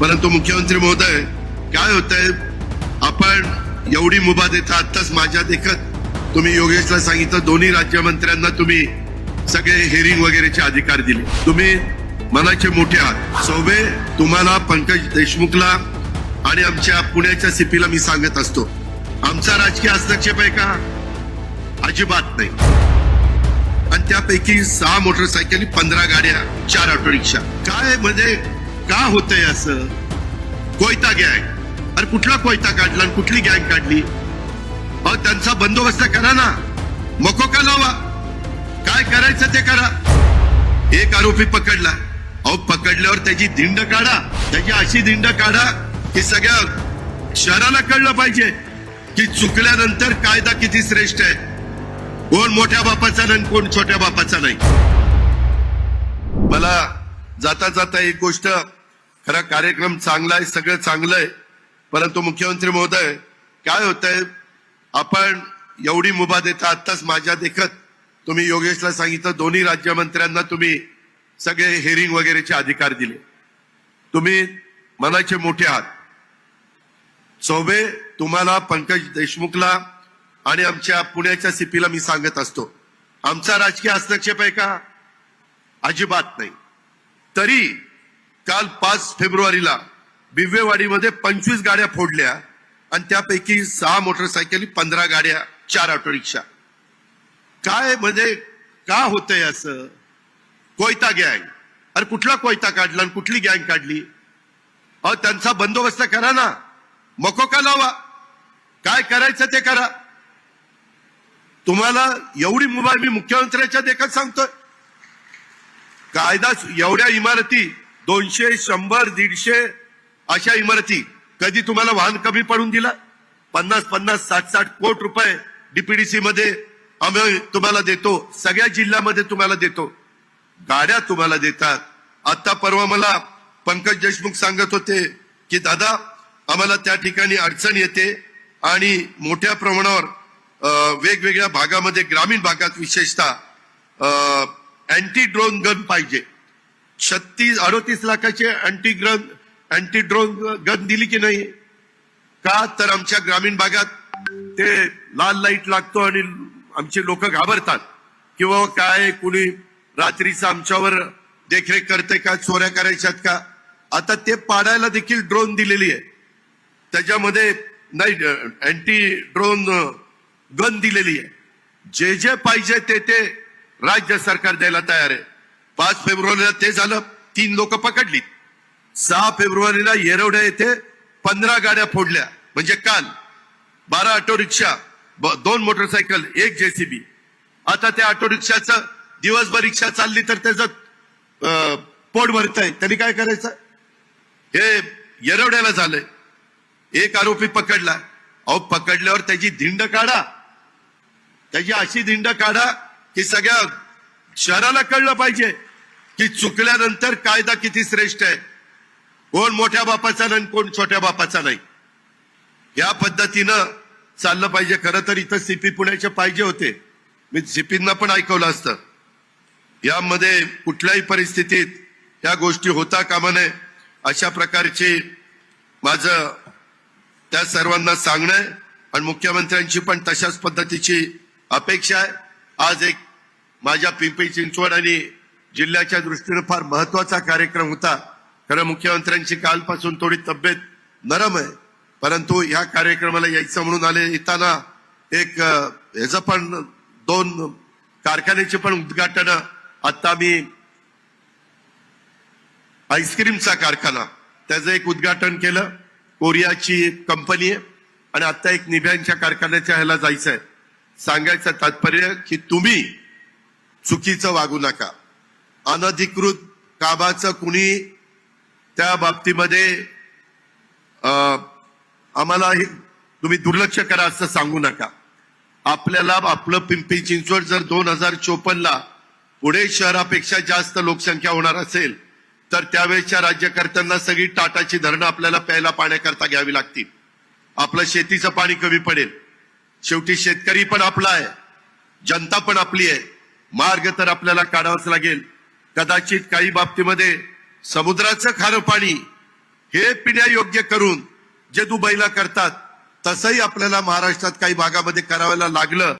परंतु मुख्यमंत्री महोदय काय होतंय? आपण एवढी मुभा देता आत्ताच माझ्या देखत तुम्ही योगेशला सांगितलं दोन्ही राज्यमंत्र्यांना तुम्ही सगळे हेरिंग वगैरेचे अधिकार दिले. तुम्ही मनाचे मोठे आहात. सोबे तुम्हाला पंकज देशमुखला आणि आमच्या पुण्याच्या सीपीला मी सांगत असतो. आमचा राजकीय हस्तक्षेप आहे का? अजिबात नाही. आणि त्यापैकी सहा मोटरसायकल पंधरा गाड्या चार ऑटो रिक्षा काय म्हणजे का होतंय असं? कोयता गँग. अरे कुठला कोयता काढला आणि कुठली गँग काढली? अहो त्यांचा बंदोबस्त करा ना. मको का लावा? काय करायचं ते करा. एक आरोपी पकडला. अहो पकडल्यावर त्याची धिंड काढा. त्याची अशी धिंड काढा की सगळ्या शहराला कळलं पाहिजे की चुकल्यानंतर कायदा किती श्रेष्ठ आहे. कोण मोठ्या बापाचा नाही कोण छोट्या बापाचा नाही. मला जाता जाता एक गोष्ट खरा कार्यक्रम चांगला आहे सगळं चांगलं आहे. परंतु मुख्यमंत्री महोदय काय होतंय? आपण एवढी मुभा देता आत्ताच माझ्या देखत तुम्ही योगेशला सांगितलं दोन्ही राज्यमंत्र्यांना तुम्ही सगळे हेरिंग वगैरेचे अधिकार दिले. तुम्ही मनाचे मोठे आहात. चौबे तुम्हाला पंकज देशमुखला आणि आमच्या पुण्याच्या सीपीला मी सांगत असतो. आमचा राजकीय हस्तक्षेप आहे का? अजिबात नाही. तरी काल पाच फेब्रुवारीला बिव्वेवाडीमध्ये पंचवीस गाड्या फोडल्या आणि त्यापैकी सहा मोटरसायकली पंधरा गाड्या चार ऑटो रिक्षा काय म्हणजे का होतंय असं? कोयता गँग. अरे कुठला कोयता काढला आणि कुठली गँग काढली? अहो त्यांचा बंदोबस्त करा ना. मको का लावा? काय करायचं ते करा. तुम्हाला एवढी मुभा मी मुख्यमंत्र्याच्या देखत सांगतोय. कायदा एवढ्या इमारती दोनशे शंभर दीडशे अशा इमारती. कधी तुम्हाला वाहन कमी पडून दिला? पन्नास पन्नास साठ साठ कोट रुपये डीपीडीसी मध्ये आम्ही तुम्हाला देतो. सगळ्या जिल्ह्यामध्ये तुम्हाला देतो. गाड्या तुम्हाला देतात. आता परवा मला पंकज देशमुख सांगत होते की दादा आम्हाला त्या ठिकाणी अडचण येते आणि मोठ्या प्रमाणावर वेगवेगळ्या भागामध्ये ग्रामीण भागात विशेषतः अँटी ड्रोन गन पाहिजे. छत्तीस अडोतीस लाखाचे अँटी ग्रन अँटी ड्रोन गन दिली की नाही? का? तर आमच्या ग्रामीण भागात ते लाल लाइट लागतो आणि आमचे लोक घाबरतात. किंवा काय कुणी रात्रीचं आमच्यावर देखरेख करते का चोऱ्या करायच्यात का? आता ते पाडायला देखील ड्रोन दिलेली आहे. त्याच्यामध्ये नाही अँटी ड्रोन गन दिलेली आहे. जे जे पाहिजे ते ते राज्य सरकार द्यायला तयार आहे. पाच फेब्रुवारीला ते झालं. तीन लोक पकडली सहा फेब्रुवारीला येरवड्या येथे पंधरा गाड्या फोडल्या. म्हणजे काल बारा ऑटो रिक्षा ब- दोन मोटरसायकल एक जेसीबी. आता त्या ऑटो रिक्षाचं दिवसभर रिक्षा चालली तर त्याचं पोट भरत तरी त्यांनी काय करायचं? हे येरवड्याला झालंय. एक आरोपी पकडला. अहो पकडल्यावर त्याची धिंड काढा. त्याची अशी धिंड काढा की सगळ्या शहराला कळलं पाहिजे. की चुकल्यानंतर कायदा किती श्रेष्ठ आहे? कोण मोठ्या बापाचा नाही आणि कोण छोट्या बापाचा नाही. या पद्धतीनं चाललं पाहिजे. खरं तर इथं सीपी पुण्याचे पाहिजे होते. मी सीपींना पण ऐकवलं असतं. यामध्ये कुठल्याही परिस्थितीत या गोष्टी होता कामा नये अशा प्रकारची माझं त्या सर्वांना सांगणं आहे आणि मुख्यमंत्र्यांची पण तशाच पद्धतीची अपेक्षा आहे. आज एक माझ्या पिंपरी चिंचवड आणि जिल्ह्याच्या दृष्टीने फार महत्त्वाचा कार्यक्रम होता. खरं मुख्यमंत्र्यांची कालपासून थोडी तब्येत नरम आहे. परंतु ह्या कार्यक्रमाला यायचं म्हणून आले येताना एक ह्याचं पण दोन कारखान्याचे पण उद्घाटन. आता मी आईस्क्रीमचा कारखाना त्याचं एक उद्घाटन केलं. कोरियाची कंपनी आहे. आणि आता एक निभ्यांच्या कारखान्याच्या ह्याला जायचं आहे सांगायचं तात्पर्य की तुम्ही चुकीचं वागू नका. अनधिकृत कामाचं कुणी त्या बाबतीमध्ये आम्हाला हे तुम्ही दुर्लक्ष करा असं सांगू नका. आपल्याला आपलं पिंपरी चिंचवड जर दोन हजार चोपन्नला पुणे शहरापेक्षा जास्त लोकसंख्या होणार असेल तर त्यावेळेच्या राज्यकर्त्यांना सगळी टाटाची धरणं आपल्याला प्यायला पाण्याकरता घ्यावी लागतील. आपलं शेतीचं पाणी कमी पडेल. शेवटी शेतकरी पण आपला आहे. जनता पण आपली आहे. मार्ग तर आपल्याला काढावाच लागेल. कदाचित काही बाबतीमध्ये समुद्राचं खारं पाणी हे पिण्यायोग्य करून जे दुबईला करतात तसंही आपल्याला महाराष्ट्रात काही भागामध्ये करायला लागलं